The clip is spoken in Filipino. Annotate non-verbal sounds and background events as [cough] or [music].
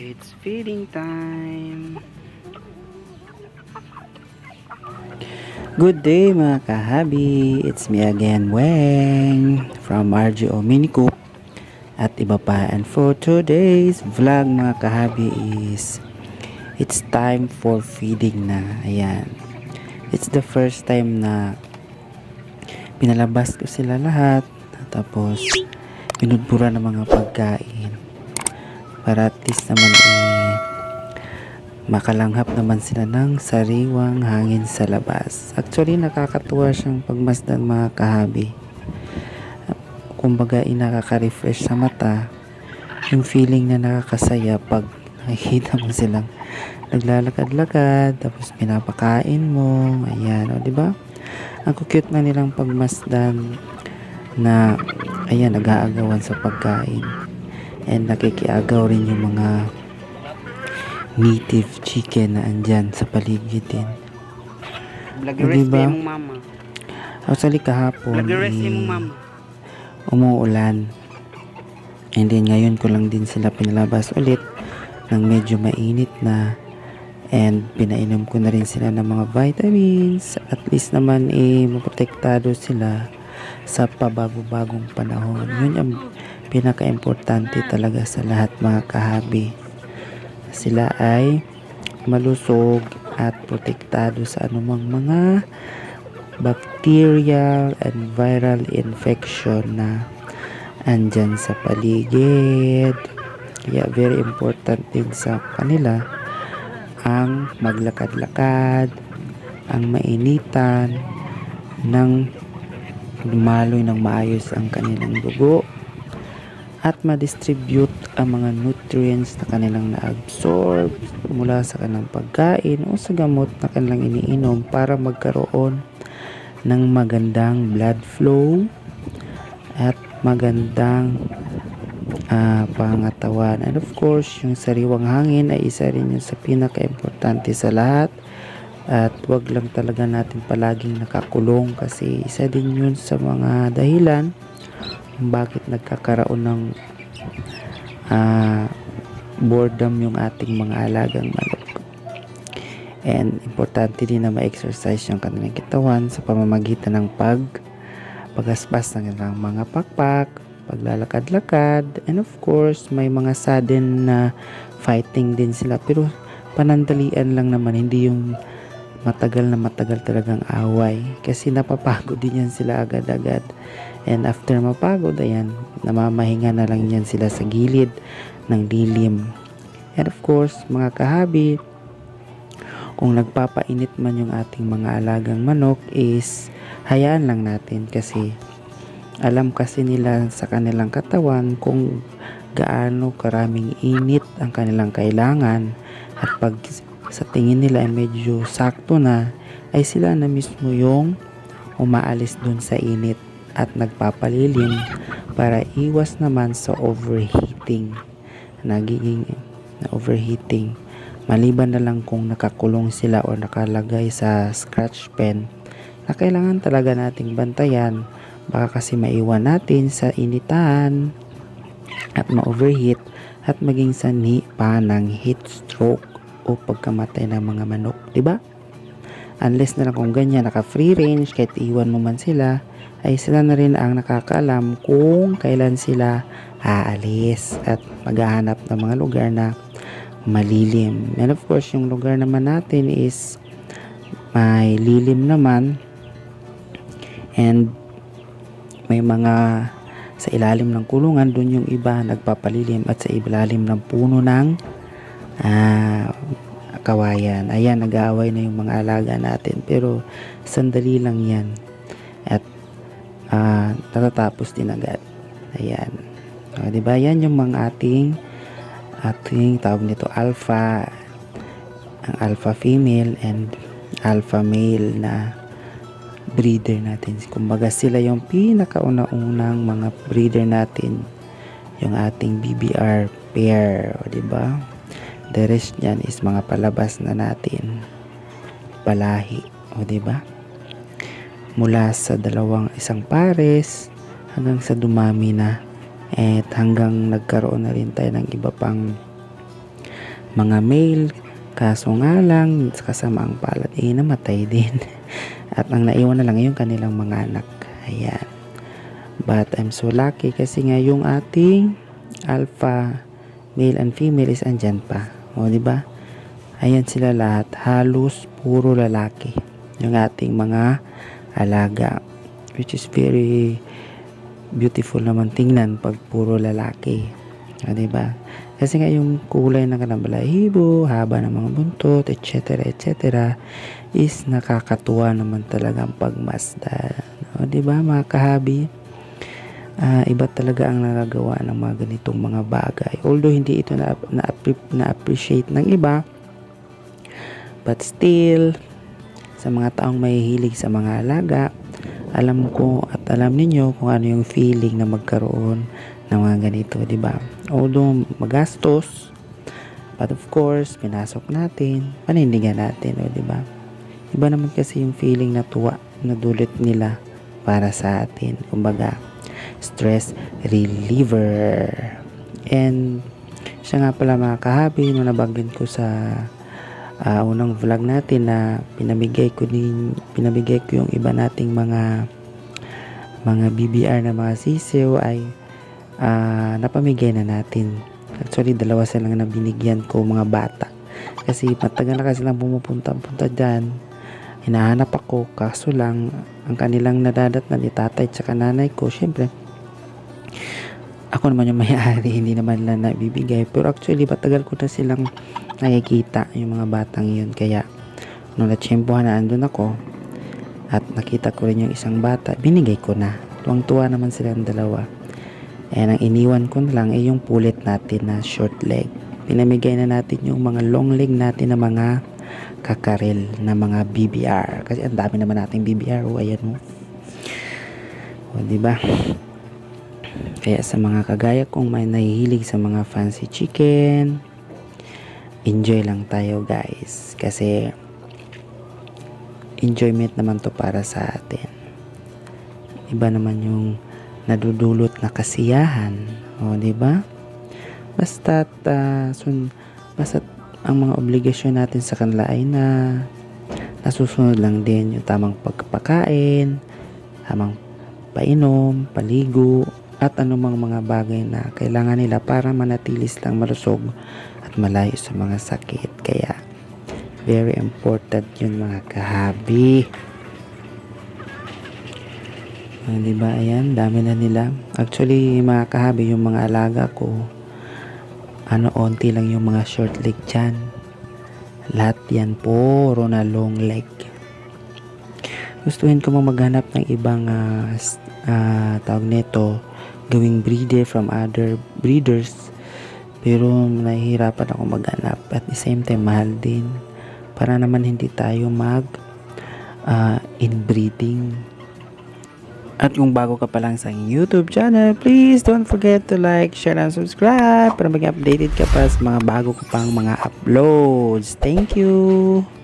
It's feeding time. Good day mga kahabi. It's me again, Weng from RGO Mini Coop at iba pa. And for today's vlog mga kahabi is it's time for feeding na. Ayan. It's the first time na pinalabas ko sila lahat. Tapos pinudbura ng mga pagkain para at least naman eh, makalanghap naman sila ng sariwang hangin sa labas. Actually, nakakatuwa siyang pagmasdan mga kahabi. Kumbaga, inakaka-refresh sa mata yung feeling na nakakasaya pag nakikita mo silang naglalakad-lakad, tapos pinapakain mo, ayan, o, di ba? Ang cute na nilang pagmasdan na, ayan, nag-aagawan sa pagkain and nakikiagaw rin yung mga native chicken na andyan sa paligid din. Vloggeres Diba? yung mama. Actually kahapon Vloggeres eh, yung mama. umuulan. And then ngayon ko lang din sila pinalabas ulit nang medyo mainit na and pinainom ko na rin sila ng mga vitamins at least naman eh maprotektado sila sa pabago-bagong panahon. Yun ang pinaka-importante talaga sa lahat mga kahabi. Sila ay malusog at protektado sa anumang mga bacterial and viral infection na andyan sa paligid. Kaya very important din sa kanila ang maglakad-lakad, ang mainitan, ng lumaloy ng maayos ang kanilang dugo at ma-distribute ang mga nutrients na kanilang na-absorb mula sa kanilang pagkain o sa gamot na kanilang iniinom para magkaroon ng magandang blood flow at magandang ah, pangatawan. And of course, yung sariwang hangin ay isa rin yung sa pinaka-importante sa lahat. At wag lang talaga natin palaging nakakulong kasi isa din yun sa mga dahilan kung bakit nagkakaroon ng ah, boredom yung ating mga alagang manok. And importante din na ma-exercise yung kanilang kitawan sa pamamagitan ng pag pagaspas ng kanilang mga pakpak, paglalakad-lakad, and of course, may mga sudden na fighting din sila. Pero panandalian lang naman, hindi yung matagal na matagal talagang away. Kasi napapagod din yan sila agad-agad. And after mapagod, ayan, namamahinga na lang yan sila sa gilid ng lilim. And of course, mga kahabi, kung nagpapainit man yung ating mga alagang manok is hayaan lang natin kasi alam kasi nila sa kanilang katawan kung gaano karaming init ang kanilang kailangan at pag sa tingin nila ay medyo sakto na ay sila na mismo yung umaalis dun sa init at nagpapalilim para iwas naman sa overheating. Nagiging na overheating. Maliban na lang kung nakakulong sila o nakalagay sa scratch pen na kailangan talaga nating bantayan. Baka kasi maiwan natin sa initan at ma-overheat at maging sanhi pa ng heat stroke o pagkamatay ng mga manok, di ba? Unless na lang kung ganyan, naka free range, kahit iwan mo man sila, ay sila na rin ang nakakaalam kung kailan sila aalis at maghahanap ng mga lugar na malilim. And of course, yung lugar naman natin is may lilim naman and may mga sa ilalim ng kulungan, doon yung iba nagpapalilim at sa ilalim ng puno ng ah, kawayan. Ayan, nag-aaway na yung mga alaga natin. Pero, sandali lang yan. At, ah, natatapos din agad. Ayan. O, di ba? Yan yung mga ating, ating tawag nito, alpha, ang alpha female and alpha male na breeder natin. Kumbaga sila yung pinakauna-unang mga breeder natin. Yung ating BBR pair, o di ba? The rest niyan is mga palabas na natin. Palahi, o di ba? Mula sa dalawang isang pares hanggang sa dumami na at hanggang nagkaroon na rin tayo ng iba pang mga male. Kaso nga lang, sa kasamaang palad, eh, namatay din. [laughs] At ang naiwan na lang yung kanilang mga anak. Ayan. But I'm so lucky kasi nga yung ating alpha male and female is andyan pa. O, di ba? Ayan sila lahat. Halos puro lalaki. Yung ating mga alaga. Which is very beautiful naman tingnan pag puro lalaki. O, di ba? Kasi nga yung kulay ng kanilang balahibo, haba ng mga buntot, etc. etc. is nakakatuwa naman talagang pagmasdan. O, di ba mga kahabi? Ah, iba talaga ang nagagawa ng mga ganitong mga bagay. Although hindi ito na, na, na-appreciate ng iba, but still, sa mga taong may hilig sa mga alaga, alam ko at alam ninyo kung ano yung feeling na magkaroon ng mga ganito, di ba? Although magastos, but of course, pinasok natin, panindigan natin, o di ba? Iba naman kasi yung feeling na tuwa na dulot nila para sa atin. Kumbaga, stress reliever. And siya nga pala mga kahabi, nung nabanggit ko sa ah, unang vlog natin na pinamigay ko din, pinamigay ko yung iba nating mga mga BBR na mga sisiw ay ah, napamigay na natin. Actually, dalawa silang na binigyan ko mga bata. Kasi matagal na kasi lang pumupunta-punta dyan. Hinahanap ako, kaso lang, ang kanilang nadadat na ni tatay at nanay ko, syempre, ako naman yung may-ari, [laughs] hindi naman lang nabibigay. Pero actually, matagal ko na silang nakikita yung mga batang yun. Kaya, nung natsyempohan na andun ako, at nakita ko rin yung isang bata, binigay ko na. Tuwang-tuwa naman silang dalawa. And ang iniwan ko na lang ay yung pulit natin na short leg. Pinamigay na natin yung mga long leg natin na mga kakarel na mga BBR. Kasi ang dami naman nating BBR. O, ayan mo. O, di ba? Kaya sa mga kagaya kong may nahihilig sa mga fancy chicken, enjoy lang tayo guys. Kasi enjoyment naman to para sa atin. Iba naman yung nadudulot na kasiyahan. O, di ba? Basta uh, sun, basta ang mga obligasyon natin sa kanila ay na nasusunod lang din yung tamang pagpakain, tamang painom, paligo, at anumang mga bagay na kailangan nila para manatilis lang malusog at malayo sa mga sakit. Kaya, very important yun mga kahabi. Ah, di ba? Ayan, dami na nila. Actually, mga kahabi, yung mga alaga ko, ano, onti lang yung mga short leg dyan. Lahat yan puro na long leg. Gustuhin ko mo maghanap ng ibang s- ah, tawag nito, gawing breeder from other breeders. Pero nahihirapan ako maghanap. At the same time, mahal din. Para naman hindi tayo mag ah, inbreeding. At kung bago ka pa lang sa YouTube channel, please don't forget to like, share, and subscribe para maging updated ka pa sa mga bago ko pang mga uploads. Thank you!